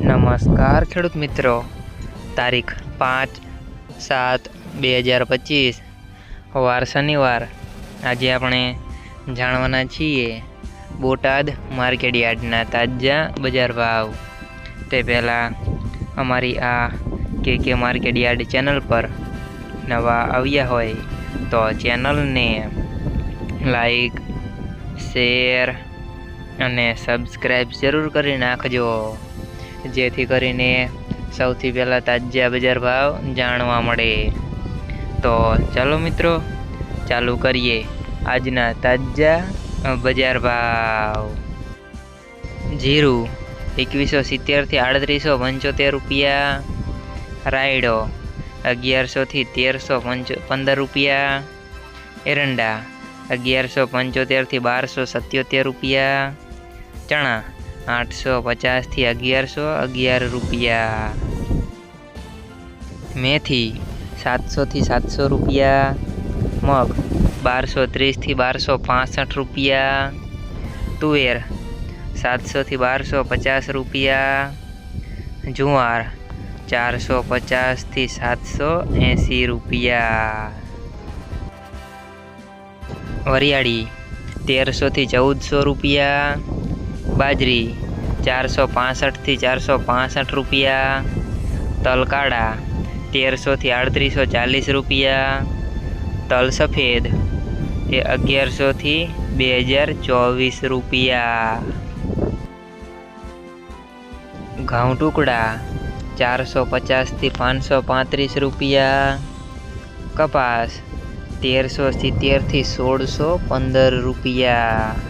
નમસ્કાર, ખેડૂત મિત્રો. તારીખ પાંચ સાત બે હજાર પચીસ. વાર શનિવાર. આજે આપણે જાણવાના છીએ બોટાદ માર્કેટ યાર્ડના તાજા બજાર ભાવ. તે પહેલાં અમારી આ કે કે માર્કેટ યાર્ડ ચેનલ પર નવા આવ્યા હોય તો ચેનલને લાઈક, શેર અને સબસ્ક્રાઈબ જરૂર કરી નાખજો. જેથી કરીને સૌથી પહેલાં તાજા બજાર ભાવ જાણવા મળે. તો ચાલો મિત્રો, ચાલુ કરીએ આજના તાજા બજાર ભાવ. જીરું એકવીસો સિત્તેરથી આડત્રીસો પંચોતેર રૂપિયા. રાયડો અગિયારસોથી તેરસો પંચો, પંદર રૂપિયા. એરંડા અગિયારસો પંચોતેરથી બારસો સત્યોતેર રૂપિયા. ચણા આઠસો પચાસથી અગિયારસો, અગિયાર રૂપિયા. મેથી સાતસોથી સાતસો રૂપિયા. મગ બારસો ત્રીસથી બારસો પાસઠ રૂપિયા. તુવેર સાતસોથી બારસો પચાસ રૂપિયા. જુવાર ચારસો પચાસથી સાતસો એંસી રૂપિયા. વરિયાળી તેરસોથી ચૌદસો રૂપિયા. બાજરી ચારસો પાસઠથી ચારસો પાસઠ રૂપિયા. તલકાડા તેરસોથી આડત્રીસો ચાલીસ રૂપિયા. તલ સફેદ એ અગિયારસોથી બે હજાર ચોવીસ રૂપિયા. ઘઉં ટુકડા ચારસો પચાસથી પાંચસો પાંત્રીસ રૂપિયા. કપાસ તેરસો સિત્તેરથી સોળસો પંદર રૂપિયા.